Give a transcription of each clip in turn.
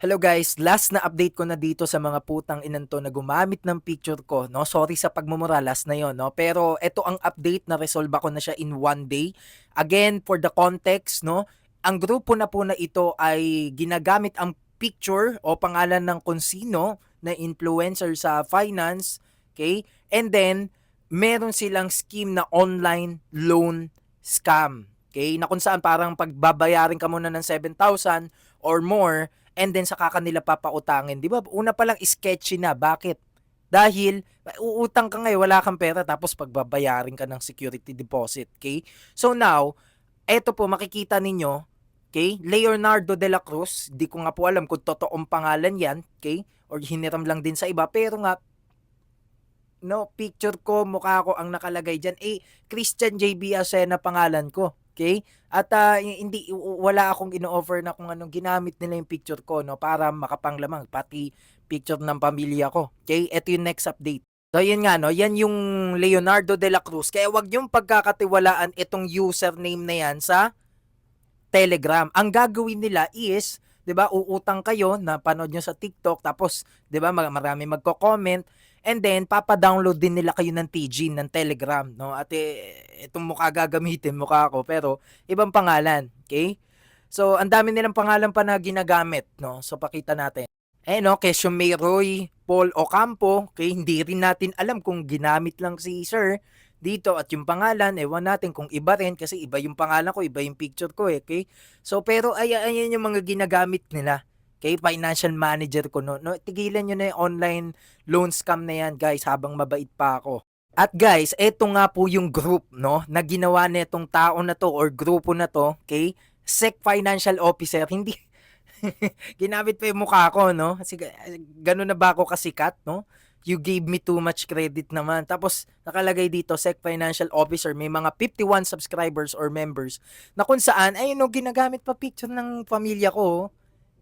Hello guys, last na update ko na dito sa mga putang inanto na gumamit ng picture ko, no? Sorry sa pagmumura, last na yon, no? Pero ito ang update na resolve ko na siya in one day. Again, for the context, no? Ang grupo na po na ito ay ginagamit ang picture o pangalan ng konsino na influencer sa finance, okay? And then, meron silang scheme na online loan scam, okay? Na kung saan parang pagbabayarin ka muna ng 7,000 or more, and then saka kanila papautangin. Di ba? Una pa lang sketchy na. Bakit? Dahil uutang ka ngayon, wala kang pera tapos pagbabayarin ka ng security deposit. Okay? So now, eto po makikita ninyo, okay? Leonardo de la Cruz, di ko nga po alam kung totoong pangalan yan, okay? Or hiniram lang din sa iba, pero nga no, picture ko, mukha ko ang nakalagay diyan. Eh, Christian JB Asena pangalan ko. Okay? At ah, hindi wala akong ino-offer na kung anong ginamit nila yung picture ko no para makapanglamang pati picture ng pamilya ko. Okay? Ito yung next update. So yun nga no, yan yung Leonardo de la Cruz. Kaya wag yung pagkakatiwalaan itong username na yan sa Telegram. Ang gagawin nila is 'di ba, uutang kayo na panood nyo sa TikTok tapos 'di ba marami magko-comment And then, papa-download din nila kayo ng TG, ng Telegram, no? At eh, itong mukha gagamitin, mukha ko, pero ibang pangalan, okay? So, ang dami nilang pangalan pa na ginagamit, no? So, pakita natin. Eh, no, Kesyo May Roy, Paul Ocampo, okay? Hindi rin natin alam kung ginamit lang si Sir dito at yung pangalan, ewan natin kung iba rin kasi iba yung pangalan ko, iba yung picture ko, eh, okay? So, pero ay, ayan yung mga ginagamit nila kay financial manager ko no, no tigilan niyo na yung online loan scam na yan guys habang mabait pa ako. At guys, eto nga po yung group no na ginawa nitong tao na to or grupo na to, okay? SEC Financial Officer, hindi ginamit pa yung mukha ko, no? Kasi ganun na ba ako kasikat, no? You gave me too much credit naman. Tapos, nakalagay dito, SEC Financial Officer, may mga 51 subscribers or members na kung saan, ayun, no, ginagamit pa picture ng pamilya ko,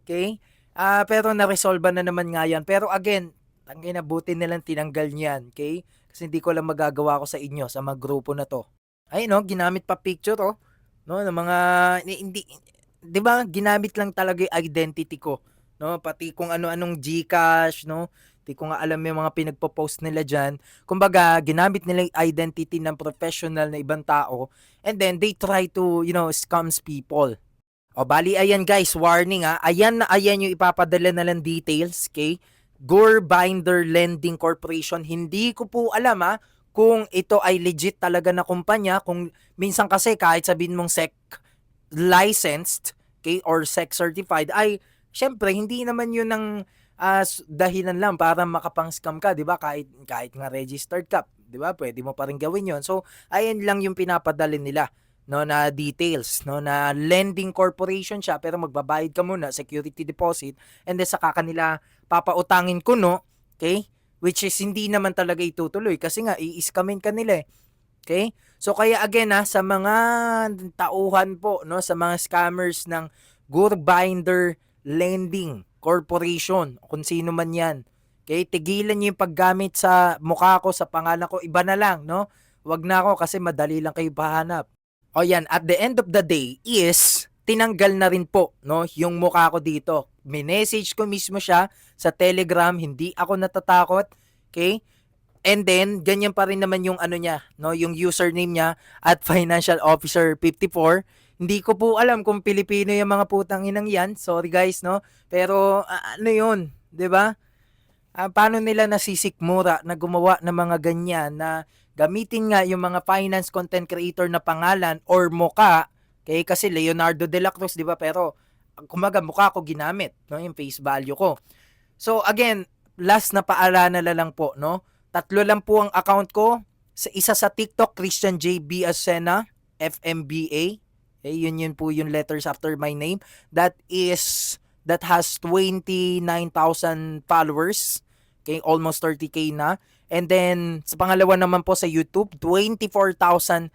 Okay? Ah, pero na-resolve na naman nga yan. Pero again, tangin na buti nilang tinanggal niyan, okay? Kasi hindi ko lang magagawa ko sa inyo sa mga grupo na to. Ay no, ginamit pa picture oh. No, ng mga hindi 'di ba? Ginamit lang talaga yung identity ko, no? Pati kung ano-anong GCash, no? Di ko nga alam yung mga pinagpo-post nila diyan. Kumbaga, ginamit nila yung identity ng professional na ibang tao and then they try to, you know, scams people. O bali ayan guys, warning ha. Ayan na ayan yung ipapadala na lang details, okay? Gore Binder Lending Corporation. Hindi ko po alam ha kung ito ay legit talaga na kumpanya. Kung minsan kasi kahit sabihin mong SEC licensed, okay, or SEC certified, ay syempre hindi naman yun ang uh, dahilan lang para makapang-scam ka, 'di ba? Kahit kahit nga registered ka, 'di ba? Pwede mo pa rin gawin 'yon. So, ayan lang yung pinapadala nila no na details no na lending corporation siya pero magbabayad ka muna security deposit and then saka kanila papautangin ko no okay? Which is hindi naman talaga itutuloy kasi nga i-scamin ka nila eh. okay? So kaya again ha sa mga tauhan po no sa mga scammers ng Gurbinder Lending Corporation kung sino man yan okay? Tigilan niyo yung paggamit sa mukha ko sa pangalan ko iba na lang no? Wag na ako kasi madali lang kayo pahanap o yan, at the end of the day is tinanggal na rin po no yung mukha ko dito. Minessage ko mismo siya sa Telegram, hindi ako natatakot. Okay? And then ganyan pa rin naman yung ano niya, no, yung username niya at financial officer 54. Hindi ko po alam kung Pilipino yung mga putang inang yan. Sorry guys, no. Pero ano 'yun, 'di ba? Uh, paano nila nasisikmura na gumawa ng mga ganyan na gamitin nga yung mga finance content creator na pangalan or muka, kay kasi Leonardo de la Cruz, di ba? Pero kumaga mukha ko ginamit, no, yung face value ko. So again, last na paalala na lang po, no? Tatlo lang po ang account ko. Sa isa sa TikTok, Christian JB Asena, FMBA. Okay, yun yun po yung letters after my name. That is that has 29,000 followers. Okay, almost 30k na. And then, sa pangalawa naman po sa YouTube, 24,700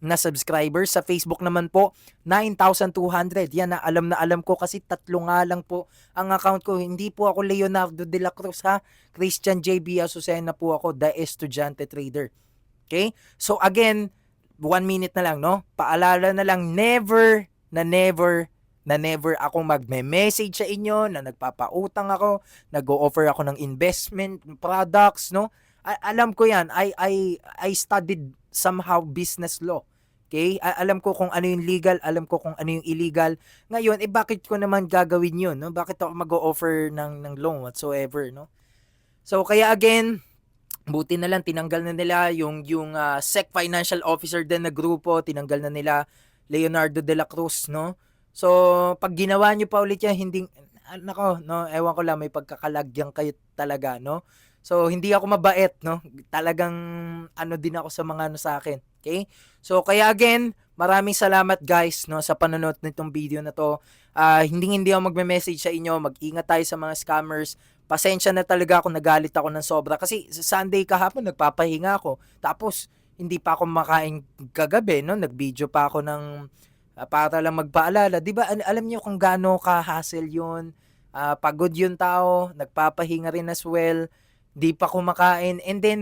na subscribers. Sa Facebook naman po, 9,200. Yan na, alam na alam ko kasi tatlo nga lang po ang account ko. Hindi po ako Leonardo de la Cruz ha. Christian JB Azucena po ako, the estudyante trader. Okay? So again, one minute na lang, no? Paalala na lang, never na never na never akong magme-message sa inyo, na nagpapautang ako, nag-o-offer ako ng investment products, no? A- alam ko 'yan. I I I studied somehow business law. Okay? A- alam ko kung ano yung legal, alam ko kung ano yung illegal. Ngayon, eh bakit ko naman gagawin 'yun, no? Bakit ako mag-o-offer ng ng loan whatsoever, no? So kaya again, buti na lang tinanggal na nila yung yung ah, SEC Financial Officer din na grupo, tinanggal na nila Leonardo de la Cruz, no? So, pag ginawa niyo pa ulit yan, hindi, ah, nako, no, ewan ko lang, may pagkakalagyan kayo talaga, no? So, hindi ako mabait, no? Talagang, ano din ako sa mga ano sa akin, okay? So, kaya again, maraming salamat guys, no, sa panonood nitong video na to. Ah, hindi hindi ako magme-message sa inyo, mag-ingat tayo sa mga scammers. Pasensya na talaga ako, nagalit ako ng sobra. Kasi Sunday kahapon, nagpapahinga ako. Tapos, hindi pa ako makain kagabi, no? Nag-video pa ako ng ah, para lang magpaalala. 'Di ba? Al- alam niyo kung gaano ka-hassle 'yun. Ah, pagod 'yung tao, nagpapahinga rin as well. Di pa kumakain. And then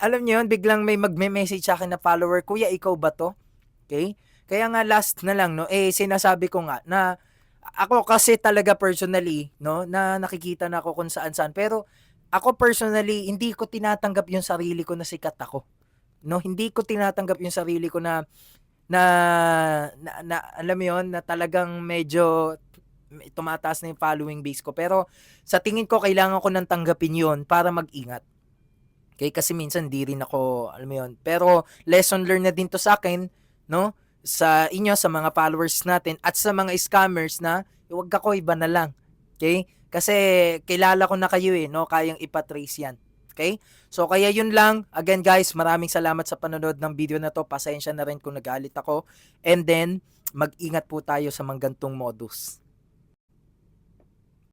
alam niyo 'yun, biglang may magme-message sa akin na follower, "Kuya, ikaw ba 'to?" Okay? Kaya nga last na lang no, eh sinasabi ko nga na ako kasi talaga personally, no, na nakikita na ako kung saan-saan. Pero ako personally, hindi ko tinatanggap yung sarili ko na sikat ako. No, hindi ko tinatanggap yung sarili ko na na, na, na alam mo yun, na talagang medyo tumataas na yung following base ko. Pero sa tingin ko, kailangan ko nang tanggapin yun para mag-ingat. Okay, kasi minsan di rin ako, alam mo yun. Pero lesson learned na din to sa akin, no? Sa inyo, sa mga followers natin, at sa mga scammers na, huwag ako, iba na lang. Okay? Kasi kilala ko na kayo eh, no? Kayang ipatrace yan. Okay? So, kaya yun lang. Again, guys, maraming salamat sa panonood ng video na to. Pasensya na rin kung nagalit ako. And then, mag-ingat po tayo sa mga gantong modus.